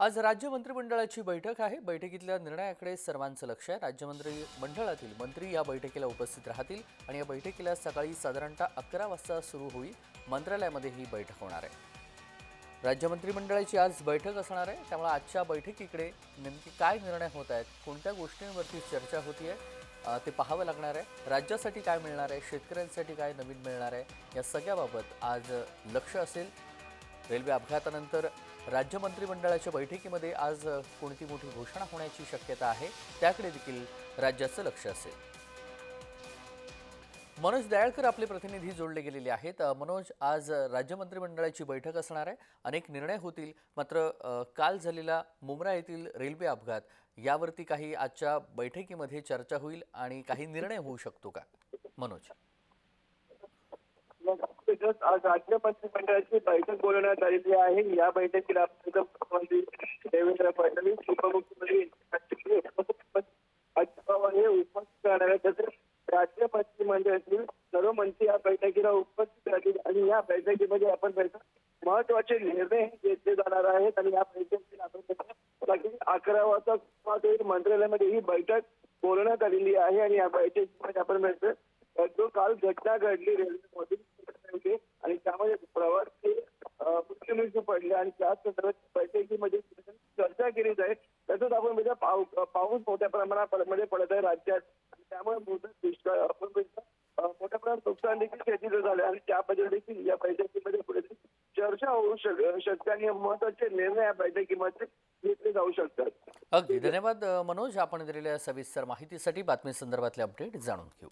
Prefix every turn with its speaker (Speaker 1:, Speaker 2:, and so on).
Speaker 1: आज राज्य मंत्रिमंडळाची बैठक आहे. बैठकीतल्या निर्णयाकडे सर्वांचं लक्ष आहे. राज्य मंत्रिमंडळातील मंत्री या बैठकीला उपस्थित राहतील आणि या बैठकीला सकाळी साधारणतः अकरा वाजता सुरू होईल. मंत्रालयामध्ये ही बैठक होणार आहे. राज्य मंत्रिमंडळाची आज बैठक असणार आहे. त्यामुळे आजच्या बैठकीकडे नेमके काय निर्णय होत आहेत कोणत्या गोष्टींवरती चर्चा होती आहे ते पाहावं लागणार आहे. राज्यासाठी काय मिळणार आहे शेतकऱ्यांसाठी काय नवीन मिळणार आहे या सगळ्याबाबत आज लक्ष असेल. रेल्वे अपघातानंतर राज्य मंत्रिमंडळाच्या बैठकीमध्ये आज कोणती मोठी घोषणा होण्याची शक्यता आहे त्याकडे देखील राज्याचं लक्ष असेल. मनोज दयाळकर आपले प्रतिनिधी जोडले गेलेले आहेत. मनोज आज राज्य मंत्रिमंडळाची बैठक असणार आहे. अनेक निर्णय होतील. मात्र काल झालेला मुंब्रा येथील रेल्वे अपघात यावरती काही आजच्या बैठकीमध्ये चर्चा होईल आणि काही निर्णय होऊ शकतो का? मनोज.
Speaker 2: राज्य मंत्रिमंडळाची बैठक बोलवण्यात आलेली आहे, या बैठकीला मुख्यमंत्री देवेंद्र फडणवीस, उपमुख्यमंत्री उपस्थित राहणार आहेत. राज्य मंत्रिमंडळातील सर्व मंत्री या बैठकीला उपस्थित राहतील आणि या बैठकीमध्ये आपण महत्वाचे निर्णय घेतले जाणार आहेत आणि या बैठकीला आपण अकरा वाजता मंत्रालयामध्ये ही बैठक बोलवण्यात आलेली आहे आणि या बैठकीमध्ये आपण जो काल घटना घडली रेल्वेमधील पडले आणि त्याच बैठकीमध्ये चर्चा केली जाईल तसंच आपण म्हणजे पाऊस मोठ्या प्रमाणामध्ये पडत आहे राज्यात. त्यामुळे मोठं दुष्काळ आपण मोठ्या प्रमाणात नुकसान देखील शेतीचं झालं आणि त्याबद्दल देखील या बैठकीमध्ये पुढे चर्चा होऊ शक शकते आणि महत्त्वाचे निर्णय या बैठकीमध्ये घेतले जाऊ शकतात.
Speaker 1: अगदी. धन्यवाद मनोज. आपण दिलेल्या सविस्तर माहितीसाठी बातमी संदर्भातले अपडेट जाणून घेऊ.